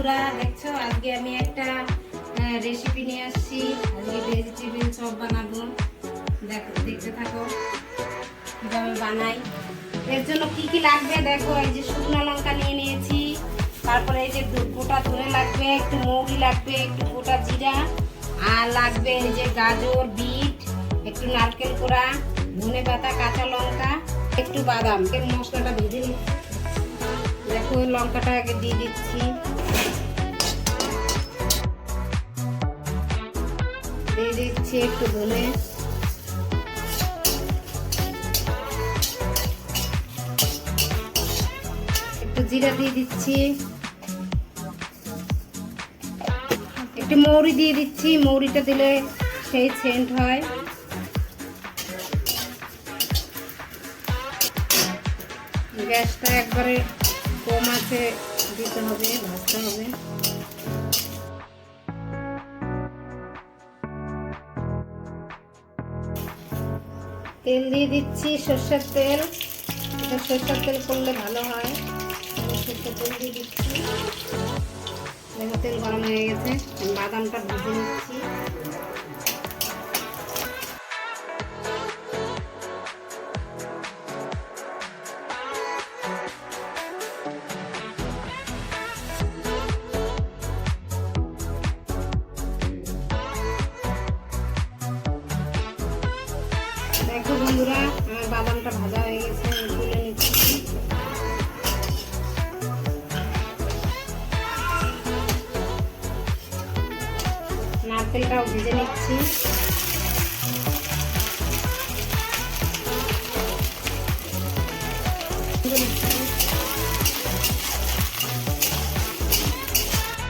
বন্ধুরা, দেখছ? আজকে আমি একটা রেসিপি নিয়ে আসছি। আজকে ভেজিটেবিল চপ বানাবো। দেখো, দেখতে থাকো। কীভাবে বানাই। এর জন্য কি কি লাগবে? দেখো, এই যে শুকনো লঙ্কা নিয়ে নিয়েছি। তারপরে এই যে গোটা ধনে লাগবে, একটু মৌরি লাগবে, একটু গোটা জিরা। আর লাগবে এই যে গাজর, বিট, একটু নারকেল কোড়া, ধনে পাতা, কাঁচা লঙ্কা, একটু বাদাম। মশলাটা ভেজে নিচ্ছি দেখো ওই লঙ্কাটা আগে দিয়ে দিচ্ছি। দিয়ে দিচ্ছি একটু ধনে। একটু জিরা দিয়ে দিচ্ছি। একটু মৌরি দিয়ে দিচ্ছি, মৌরিটা দিলে সেই সেন্ট হয়। গ্যাসটা একবারে কম আছে, দিতে হবে, ভাজতে হবে। তেল দিয়ে দিচ্ছি সর্ষের তেল। এটা সর্ষের তেল করলে ভালো হয়। সর্ষের তেল দিয়ে দিচ্ছি। তেল গরম হয়ে গেছে। বাদামটা ভেজে নিচ্ছি। দেখো বন্ধুরা, আমার বাদামটা ভাজা হয়ে গেছে তুলে নিচ্ছি। নারকেলটাও ভেজে নিচ্ছি।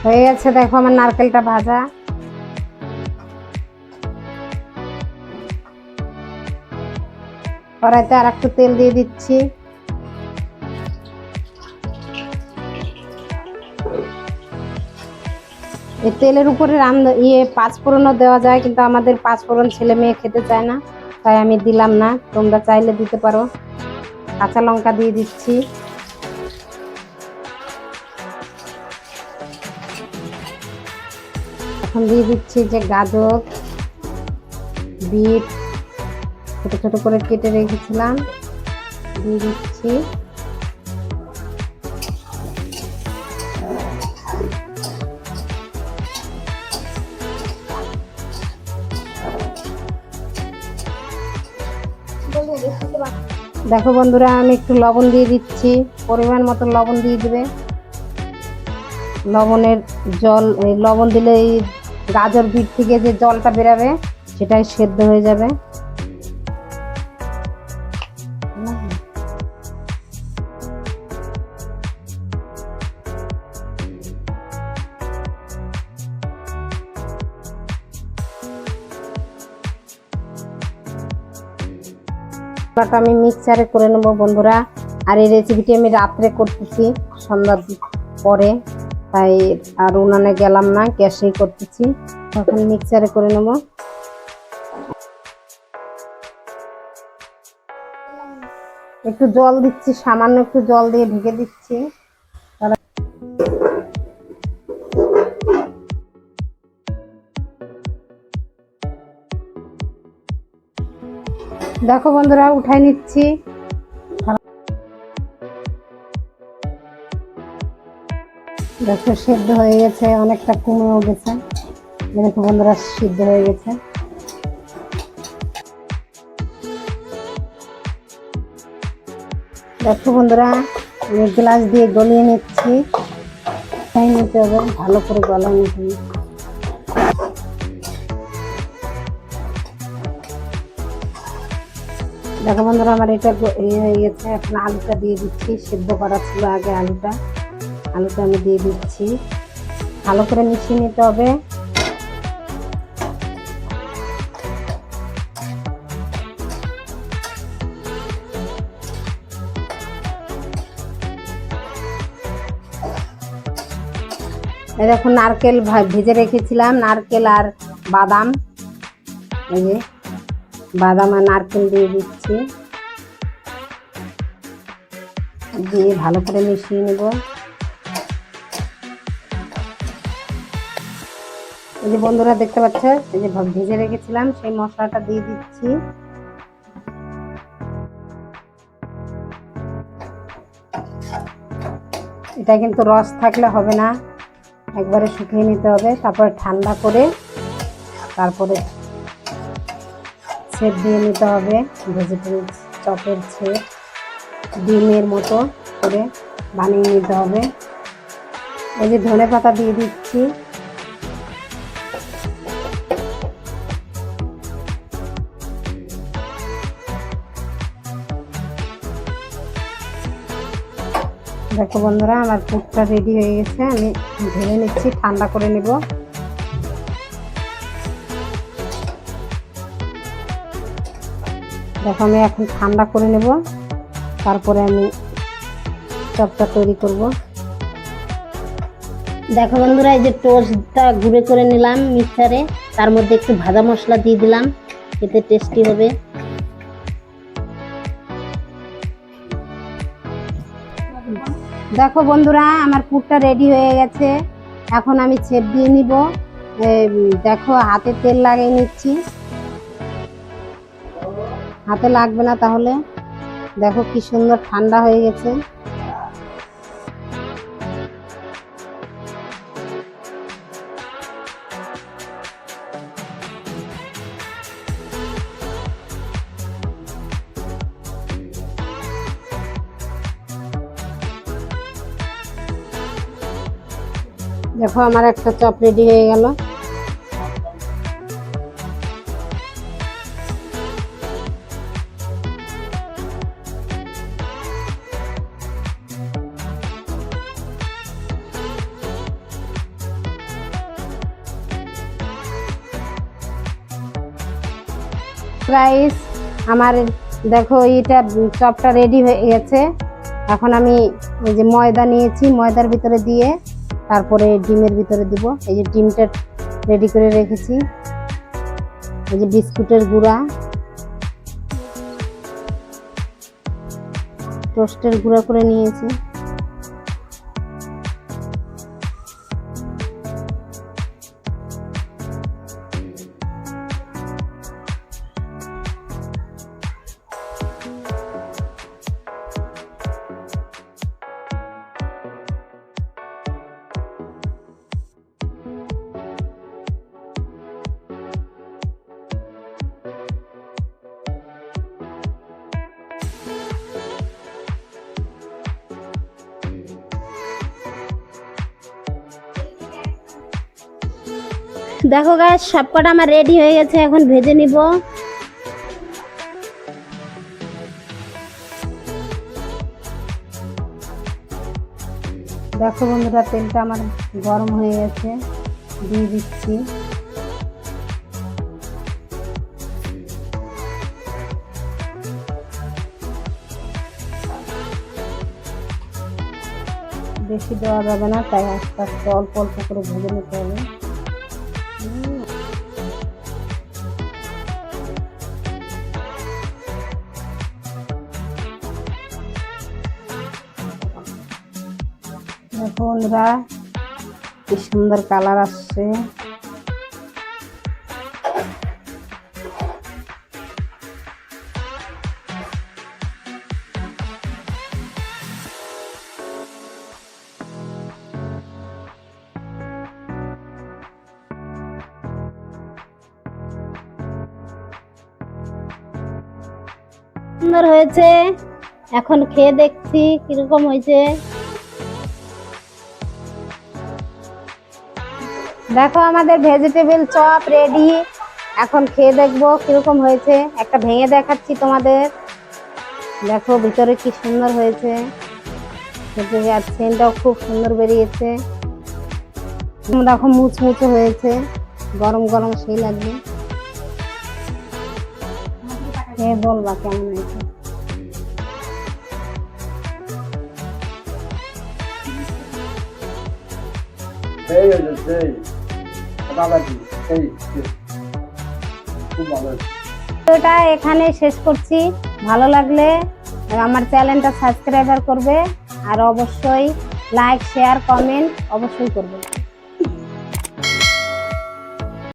হয়ে গেছে, দেখো আমার নারকেলটা ভাজা। কড়াইতে আর একটু তেল দিয়ে দিচ্ছি। এই তেলের উপরে রান্না ইয়ে পাঁচফোড়নও দেওয়া যায়, কিন্তু আমাদের পাঁচফোড়ন ছেলে মেয়ে খেতে চায় না, তাই আমি দিলাম না, তোমরা চাইলে দিতে পারো। কাঁচা লঙ্কা দিয়ে দিচ্ছি। এখন দিয়ে দিচ্ছি যে গাজর, বিট ছোট ছোট করে কেটে রেখেছিলাম। দিয়ে দিচ্ছি। দেখো বন্ধুরা, আমি একটু লবণ দিয়ে দিচ্ছি। পরিমাণ মতো লবণ দিয়ে দিবে। লবণের জল লবণ দিলে এই গাজর বিট থেকে যে জলটা বেরাবে, সেটাই সেদ্ধ হয়ে যাবে। মশলাটা আমি মিক্সারে করে নেব, বন্ধুরা। আর এই রেসিপিটি আমি রাত্রে করতেছি, সন্ধ্যার পরে। তাই আর উনানে গেলাম না, গ্যাসেই করতেছি। তখন মিক্সারে করে নেব। একটু জল দিচ্ছি, সামান্য একটু জল দিয়ে ঢেকে দিচ্ছি। দেখো বন্ধুরা, উঠাই নিচ্ছি। দেখো, সিদ্ধ হয়ে গেছে, অনেকটা কমেও গেছে। দেখো বন্ধুরা, সিদ্ধ হয়ে গেছে। দেখো বন্ধুরা, আমি গ্লাস দিয়ে গলিয়ে নিচ্ছি। তাই নিতে হবে, ভালো করে গলা নিতে দেখো বন্ধুরা, আমার এটা হয়ে গেছে এখন আলুটা দিয়ে দিচ্ছি। সেদ্ধ করা ছিল আগে আলুটা। আলুটা আমি দিয়ে দিচ্ছি। ভালো করে মিশিয়ে নিতে হবে। এই দেখো নারকেল ভেজে রেখেছিলাম, নারকেল আর বাদাম। এই যে। বাদাম আর নারকেল দিয়ে দিচ্ছি। দিয়ে ভালো করে মিশিয়ে নেব। এই যে বন্ধুরা দেখতে পাচ্ছ, এই যে ভেজে রেখেছিলাম, সেই মশলাটা দিয়ে দিচ্ছি। এটা কিন্তু রস থাকলে হবে না। একবারে শুকিয়ে নিতে হবে, তারপরে ঠান্ডা করে, তারপরে ছেদ দিয়ে নিতে হবে, ভেজিটেবল চপের ছেদ ডিমের মতো করে বানিয়ে নিতে হবে। এই যে ধনে পাতা দিয়ে দিচ্ছি। দেখো বন্ধুরা, আমার পুরটা রেডি হয়ে গেছে। আমি ভেঙে নিচ্ছি, ঠান্ডা করে নেব। দেখো আমি এখন ঠান্ডা করে নেব। তারপরে আমি চপটা তৈরি করব। দেখো বন্ধুরা এই যে টোস্টটা গুঁড়ো করে নিলাম মিক্সারে। তার মধ্যে একটু ভাজা মশলা দিয়ে দিলাম এতে টেস্টি হবে। দেখো বন্ধুরা আমার পুরটা রেডি হয়ে গেছে। এখন আমি ছেপ দিয়ে নিব। দেখো হাতে তেল লাগিয়ে নিচ্ছি। হাতে লাগবে না তাহলে। দেখো কি সুন্দর ঠান্ডা হয়ে গেছে। দেখো আমার একটা চপ রেডি হয়ে গেল। রাইস আমার দেখো এটা চপটা রেডি হয়ে গেছে। এখন আমি এই যে ময়দা নিয়েছি, ময়দার ভিতরে দিয়ে তারপরে ডিমের ভিতরে দিব। এই যে ডিমটা রেডি করে রেখেছি। এই যে বিস্কুটের গুঁড়া। টোস্টের গুঁড়া করে নিয়েছি। দেখো গাছ সবকটা আমার রেডি হয়ে গেছে, এখন ভেজে নিব। দেখো বন্ধুরা, তেলটা আমার গরম হয়ে গেছে, দিয়ে দিচ্ছি। বেশি দেওয়া যাবে না, তাই আস্তে আস্তে অল্প অল্প করে ভেজে নিতে হবে। বন্ধুরা কি সুন্দর কালার আসছে। সুন্দর হয়েছে। এখন খেয়ে দেখছি কীরকম হয়েছে। দেখো আমাদের ভেজিটেবল চপ রেডি এখন খেয়ে দেখব কীরকম হয়েছে। একটা ভেঙে দেখাচ্ছি তোমাদের। দেখো ভিতরে কি সুন্দর হয়েছে। সেন্টটাও খুব সুন্দর বেরিয়েছে। দেখো মুচমুচে হয়েছে। গরম গরম সেই লাগবে। খেয়ে বলবা কেমন হয়েছে? সেই হয়েছে সেই দাদাজি সেই সেই। খুব ভালো হয়েছে। ভিডিওটা এখানে শেষ করছি। ভালো লাগলে আমার চ্যানেলটা সাবস্ক্রাইবার করবে আর অবশ্যই লাইক শেয়ার কমেন্ট অবশ্যই করবে।